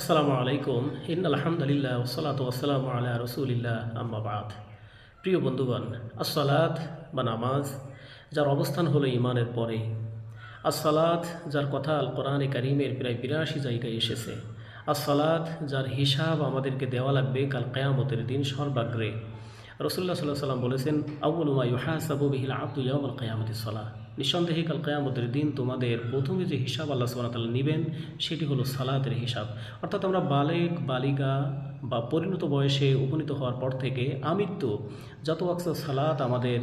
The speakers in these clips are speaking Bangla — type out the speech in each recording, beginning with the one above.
আসসালামু আলাইকুম। ইন আলহামদুলিল্লাহ ওসলাত ওসালাম আলা রসুলিল্লাহ আম্মাবাদ প্রিয় বন্ধুগণ, আসসালাত বা নামাজ যার অবস্থান হলো ইমানের পরে, আসসালাত যার কথা আল কোরআনে কারিমের প্রায় বিরাশি জায়গায় এসেছে, আসসালাত যার হিসাব আমাদেরকে দেওয়া লাগবে কাল কেয়ামতের দিন সর্বাগ্রে। রসুল্লাহ সাল্লাহ সাল্লাম বলেছেন আউ্লুমা ইউহাসাবু বিহিল আব্দু ইয়ামুল কেয়ামতি সালাহ। নিঃসন্দেহে কাল কেয়ামতের দিন তোমাদের প্রথমে যে হিসাব আল্লাহ তাল্লাহ নেবেন, সেটি হলো সালাতের হিসাব। অর্থাৎ আমরা বালেক, বালিকা বা পরিণত বয়সে উপনীত হওয়ার পর থেকে আমৃত্যু, যত ওয়াক্ত সালাত আমাদের,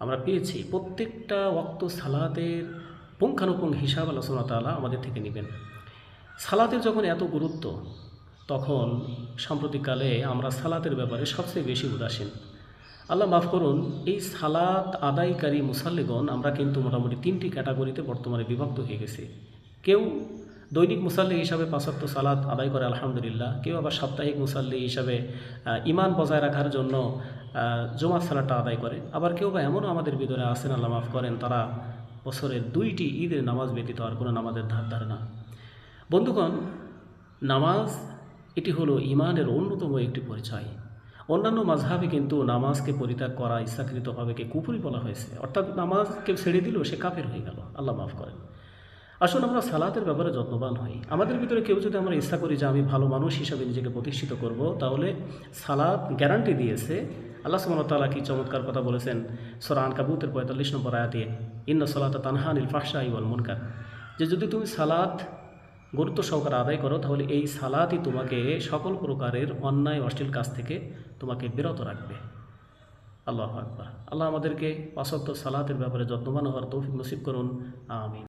আমরা পেয়েছি, প্রত্যেকটা ওয়াক্ত সালাতের পুঙ্খানুপুঙ্খ হিসাব আল্লাহ সুবাহ তাল্লাহ আমাদের থেকে নেবেন। সালাতের যখন এত গুরুত্ব, তখন সাম্প্রতিককালে আমরা সালাতের ব্যাপারে সবচেয়ে বেশি উদাসীন। আল্লাহ মাফ করুন এই সালাত আদায়কারী মুসাল্লিগণ আমরা কিন্তু মোটামুটি তিনটি ক্যাটাগরিতে বর্তমানে বিভক্ত হয়ে গেছি। কেউ দৈনিক মুসাল্লি হিসাবে পাঁচাত্ত সালাত আদায় করে আলহামদুলিল্লাহ। কেউ আবার সাপ্তাহিক মুসাল্লি হিসাবে ইমান বজায় রাখার জন্য আহ, জমাত সালাদটা আদায় করে। আবার কেউ বা এমনও আমাদের ভিতরে আসেন আল্লাহ মাফ করেন তারা বছরের দুইটি ঈদের নামাজ ব্যতীত আর কোনো নামাজের ধার ধারে না বন্ধুগণ নামাজ এটি হলো ইমানের অন্যতম একটি পরিচয়। অন্যান্য মাঝহাবে কিন্তু নামাজকে পরিত্যাগ করা ইচ্ছাকৃতভাবে কে কুপুরি বলা হয়েছে। অর্থাৎ নামাজ কেউ ছেড়ে দিল সে কাফের হয়ে গেল। আল্লাহ মাফ করেন। আসুন আমরা সালাতের ব্যাপারে যত্নবান হই। আমাদের ভিতরে কেউ যদি আমরা ইচ্ছা করি যে আমি ভালো মানুষ হিসাবে নিজেকে প্রতিষ্ঠিত করব, তাহলে সালাত গ্যারান্টি দিয়েছে। আল্লাহ সুমতাল্লাহ কি চমৎকার কথা বলেছেন সোরান কাবুতের পঁয়তাল্লিশ নম্বর আয়াতে, ইন্না সালাত তানহানিল ফাহসা ইবল মুনকার। যে যদি তুমি সালাত গুরুত্ব সহকারে আদায় করো, তাহলে এই সালাতই তোমাকে সকল প্রকারের অন্যায়, অশ্লীল কাজ থেকে তোমাকে বিরত রাখবে। আল্লাহ আকবার। আল্লাহ আমাদেরকে অসত্য সালাতের ব্যাপারে যত্নবান হওয়ার তৌফিক নসিব করুন। আমিন।